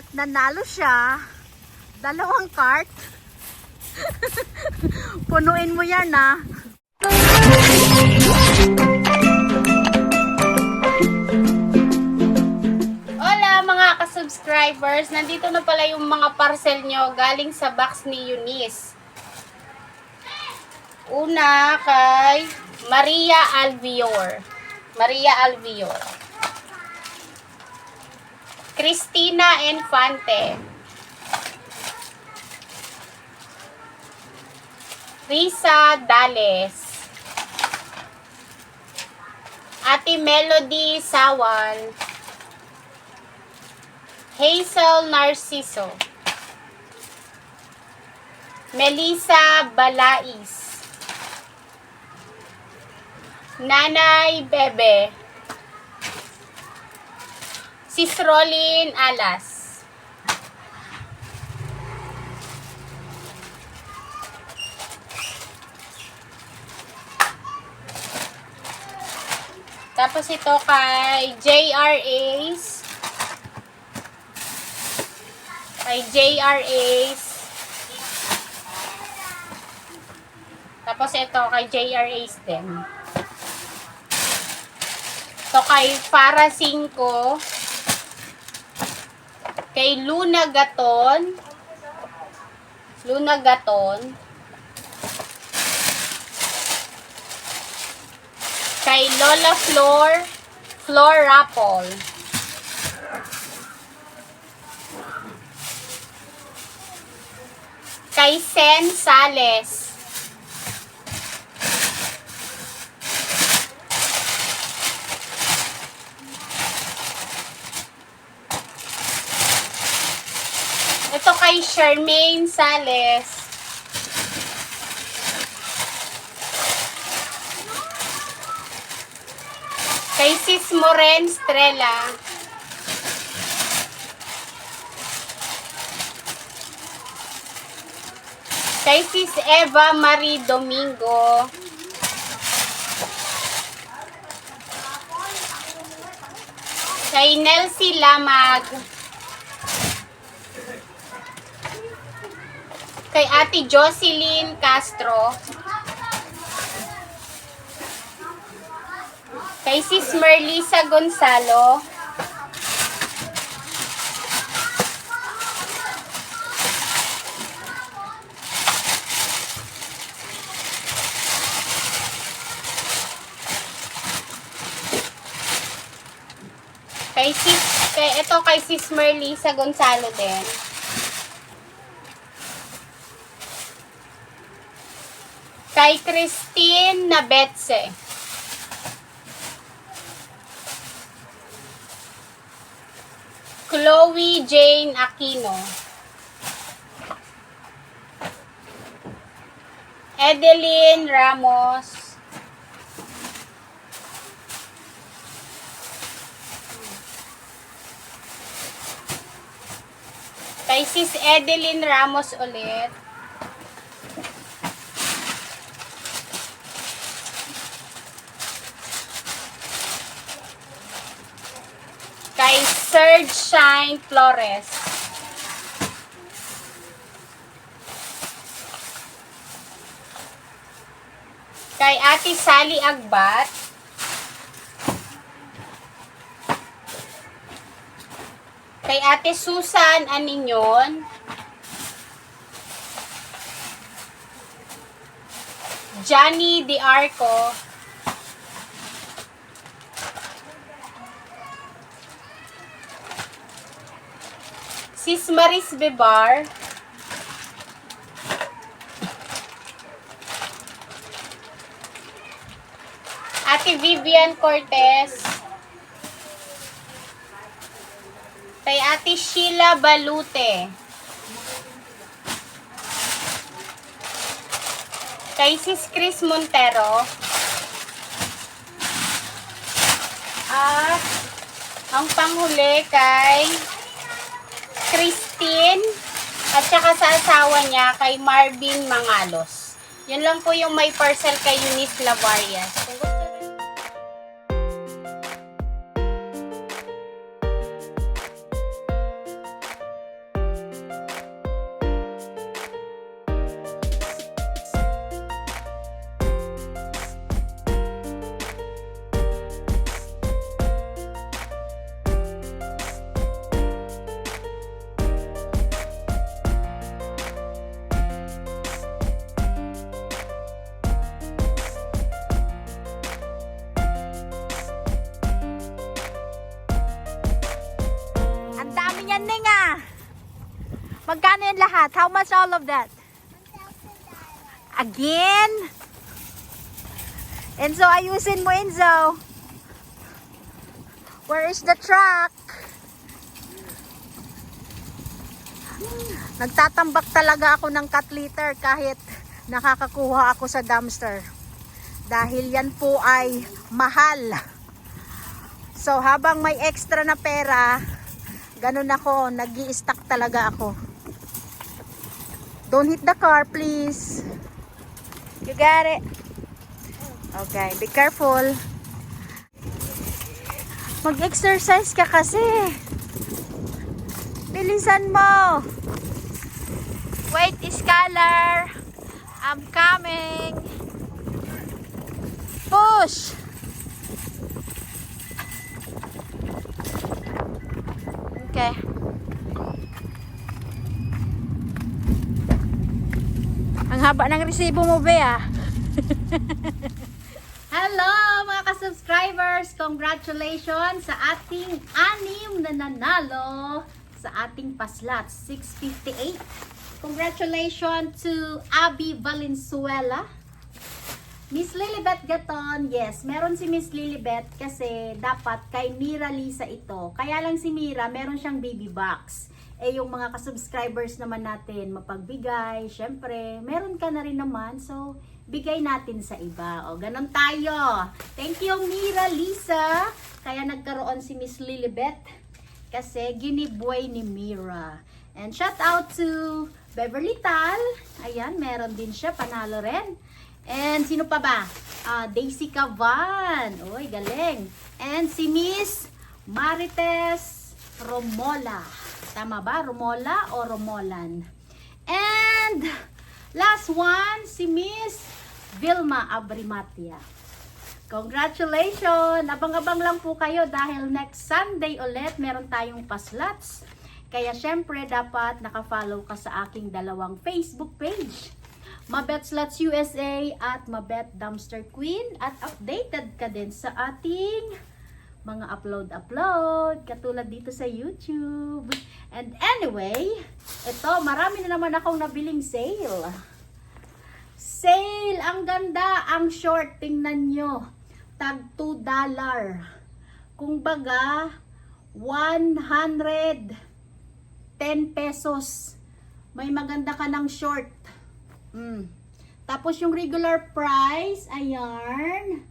At nanalo siya. Dalawang cart. Punuin mo yan ah. Hola mga ka-subscribers! Nandito na pala yung mga parcel nyo galing sa box ni Eunice. Una kay Maria Alvior. Maria Alvior. Cristina Infante. Risa Dales. Ate Melody Sawal. Hazel Narciso. Melissa Balais. Nanay Bebe. Sis Rolin Alas. Tapos ito kay JR Ace. Kay JR Ace. Tapos ito kay JR Ace din. Ito kay Para 5. Kay Luna Gaton. Luna Gaton. Kay Lola Flor. Flor Rapol. Kay Sen Sales. Ito kay Charmaine Sales. Kay Sis Moren Strela. Kay Sis Eva Marie Domingo. Kay Nelsie Lamag. Kay Ate Jocelyn Castro. Kay Sis Merlisa Gonzalo. Kay Sis, kay, ito kay Sis Merlisa Gonzalo din. Kay Christine Nabetse. Chloe Jane Aquino. Edeline Ramos. Kay Sis Edeline Ramos ulit. Kay Serge Shine Flores. Kay Ate Sally Agbat. Kay Ate Susan Aninyon. Johnny Di Arco. Sis Maris Bebar. Ate Vivian Cortez. Kay Ate Sheila Balute. Kay Sis Chris Montero. At ang panghuli kay Christine at saka sa asawa niya kay Marvin Mangalos. Yun lang po yung may parcel kay Eunice Lavarias. Magkano yan lahat? How much all of that? Again? Enzo, ayusin mo, Enzo. Where is the truck? Nagtatambak talaga ako ng cat litter kahit nakakakuha ako sa dumpster. Dahil yan po ay mahal. So habang may extra na pera, ganun ako, nag stack talaga ako. Don't hit the car, please. You got it. Okay, be careful. Mag-exercise ka kasi. Bilisan mo. Wait, scholar. I'm coming. Push. Okay. Haba ng resibo mo, Bea. Hello mga ka-subscribers! Congratulations sa ating anim na nanalo sa ating paslat, 658. Congratulations to Abby Valenzuela. Miss Lilibet Gaton, yes, meron si Miss Lilibet kasi dapat kay Mira Lisa ito. Kaya lang si Mira, meron siyang baby box. Eh yung mga ka-subscribers naman natin, mapagbigay, syempre, meron ka na rin naman. So, bigay natin sa iba. O, ganun tayo. Thank you, Mira Lisa. Kaya nagkaroon si Miss Lilibet kasi ginibway ni Mira. And shout out to Beverly Tal. Ayan, meron din siya, panalo rin. And sino pa ba? Ah, Daisy Cavan. Uy, galing. And si Miss Marites Romola. Tama ba? Romola o Romolan? And last one, si Miss Vilma Abrimatia. Congratulations! Abang-abang lang po kayo dahil next Sunday ulit meron tayong paslats. Kaya syempre dapat nakafollow ka sa aking dalawang Facebook page. Mabet Slots USA at Mabet Dumpster Queen at updated ka din sa ating mga upload-upload katulad dito sa YouTube. And anyway, ito marami na naman akong nabiling sale. Sale! Ang ganda! Ang short, tingnan nyo. Tag 2 dollar. Kung baga, 110 pesos. May maganda ka ng short. Mm. Tapos yung regular price, ayan,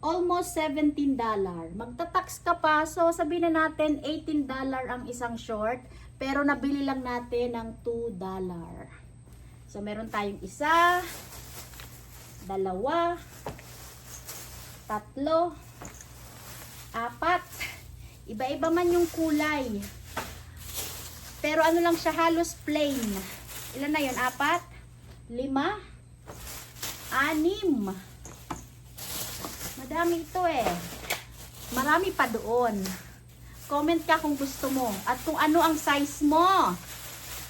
almost 17 dollar. Magta-tax ka pa, so sabihin na natin 18 dollar ang isang short, pero nabili lang natin ng 2 dollar. So meron tayong isa, dalawa, tatlo, apat. Iba-iba man yung kulay. Pero ano lang siya, halos plain. Ilan na yun? Apat? Lima? Anim? Madami ito eh. Marami pa doon. Comment ka kung gusto mo. At kung ano ang size mo.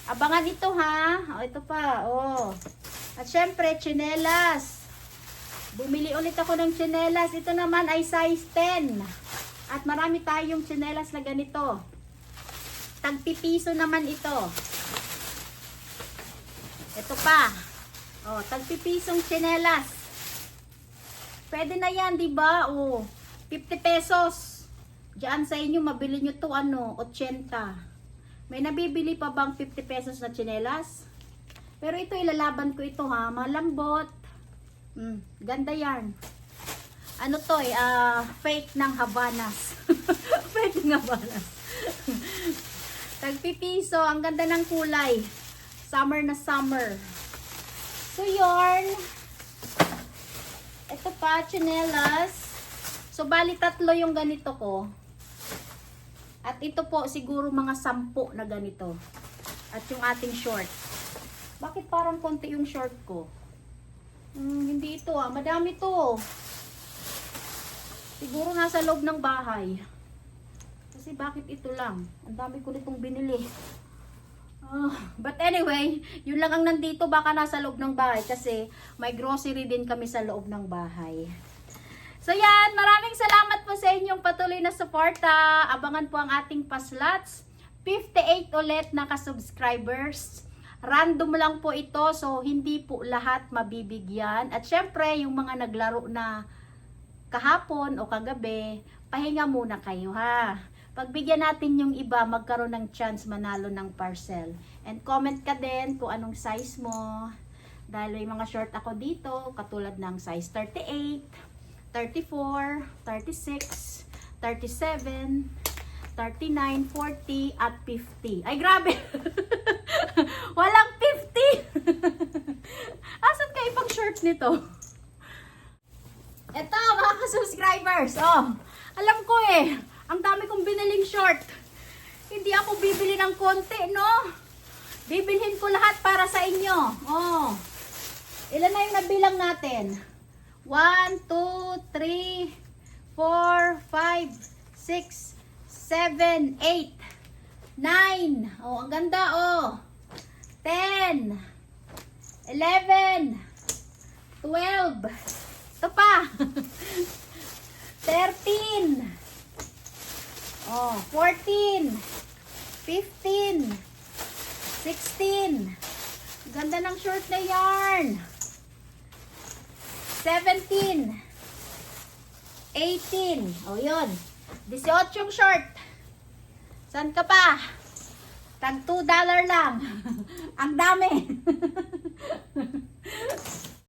Abangan ito ha. O, ito pa. Oh. At syempre, chinelas. Bumili ulit ako ng chinelas. Ito naman ay size 10. At marami tayong chinelas na ganito. Tagpipiso naman ito. Ito pa. Oh, tagpipisong chinelas. Pwede na yan, di ba? Oh, 50 pesos. Diyan sa inyo, mabili nyo to ano, 80. May nabibili pa bang 50 pesos na chinelas? Pero ito, ilalaban ko ito ha. Malambot. Mm, ganda yan. Ano to eh, ah, fake ng Havanas. fake ng Havanas. Tagpipiso, ang ganda ng kulay. Summer na summer. So, yarn. Ito pa, chinelas. So, bali tatlo yung ganito ko. At ito po, siguro mga sampu na ganito. At yung ating short. Bakit parang konti yung short ko? Hmm, hindi ito ah. Madami to. Siguro nasa loob ng bahay. Kasi bakit ito lang? Ang dami ko nitong binili. Ah, but anyway, yun lang ang nandito. Baka nasa loob ng bahay kasi may grocery din kami sa loob ng bahay. So yan, maraming salamat po sa inyong patuloy na suporta. Abangan po ang ating paslots 58 ulit naka-subscribers. Random lang po ito, so hindi po lahat mabibigyan. At syempre, yung mga naglaro na kahapon o kagabi, pahinga muna kayo ha. Pagbigyan natin yung iba, magkaroon ng chance manalo ng parcel. And comment ka din kung anong size mo. Dahil may mga short ako dito, katulad ng size 38, 34, 36, 37, 39, 40, at 50. Ay, grabe! Walang 50! Asan ka ibang short nito? Eto, mga ka-subscribers. Oh, alam ko eh, ang dami kong biniling short. Hindi ako bibili ng konti, no? Bibilhin ko lahat para sa inyo. Oh. Ilan na yung nabilang natin? 1, 2, 3, 4, 5, 6, 7, 8, 9. Oh, ang ganda, oh. 10, 11, 12, ito pa. 13. Oh, 14. 15. 16. Ganda ng short na yarn. 17. 18. Oh, yun. 18 yung short. San ka pa? Tag 2 dollar lang. Ang dami.